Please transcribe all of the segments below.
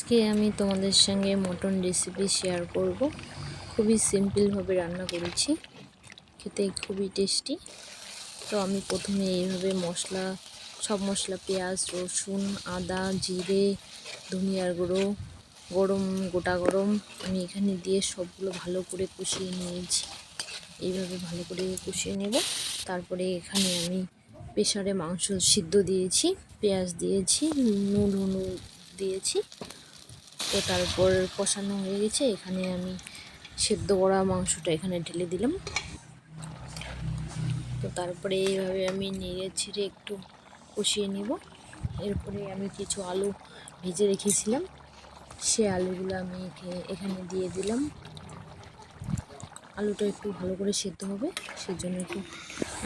আজকে আমি তোমাদের সঙ্গে মটন রেসিপি শেয়ার করব। খুবই সিম্পলভাবে রান্না করেছি। খেতে খুবই টেস্টি তো আমি প্রথমে এইভাবে মশলা, সব মশলা, পেঁয়াজ, রসুন, আদা, জিরে, ধনিয়ার গুঁড়ো, গরম, গোটা গরম, আমি এখানে দিয়ে সবগুলো ভালো করে কষিয়ে নিয়েছি। এইভাবে ভালো করে কষিয়ে নেব। তারপরে এখানে আমি প্রেশারে মাংস সিদ্ধ দিয়েছি, পেঁয়াজ দিয়েছি, নুন, হলুদ দিয়েছি। তো তারপর কষানো হয়ে গেছে। এখানে আমি সেদ্ধ করা মাংসটা এখানে ঢেলে দিলাম। তো তারপরে এইভাবে আমি নেড়ে ছেড়ে একটু কষিয়ে নেব। এরপরে আমি কিছু আলু ভেজে রেখেছিলাম। সে আলুগুলো আমি এখানে দিয়ে দিলাম। আলুটা একটু ভালো করে সেদ্ধ হবে, সেজন্য একটু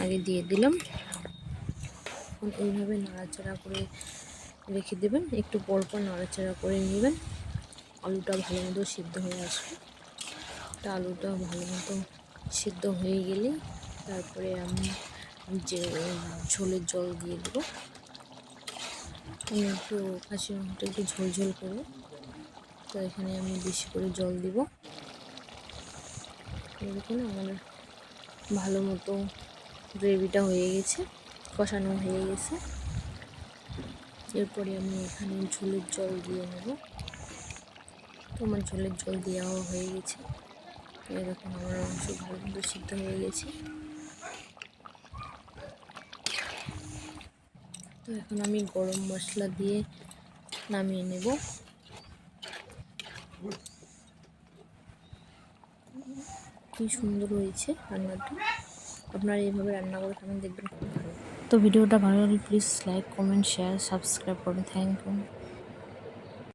আগে দিয়ে দিলাম। এখন এইভাবে নাড়াচাড়া করে রেখে দেবেন। একটু পর পর নাড়াচাড়া করে নেবেন। আলুটা ভালো মতো সিদ্ধ হয়ে আসবে। তা আলুটা ভালো মতো সিদ্ধ হয়ে গেলে তারপরে আমি যে, ঝোলের জল দিয়ে দেবো। আমি একটু খাসি মাংসটা একটু ঝোল ঝোল করব তো এখানে আমি বেশি করে জল দিব। দেখুন আমার ভালো মতো গ্রেভিটা হয়ে গেছে, কষানো হয়ে গেছে। এরপরে আমি এখানে ঝোলের জল দিয়ে নেব। তো আমার ঝোলের জল দেওয়া হয়ে গেছে। এরকম আমার অংশ ভালো মতো সিদ্ধ হয়ে গেছে। তো এখন আমি গরম মশলা দিয়ে নামিয়ে নেব। কি সুন্দর হয়েছে রান্নাটা। আপনারা এইভাবে রান্না করে খাবেন, দেখবেন খুব ভালো। তো ভিডিওটা ভালো লাগলে please like comment share subscribe করবেন। Thank you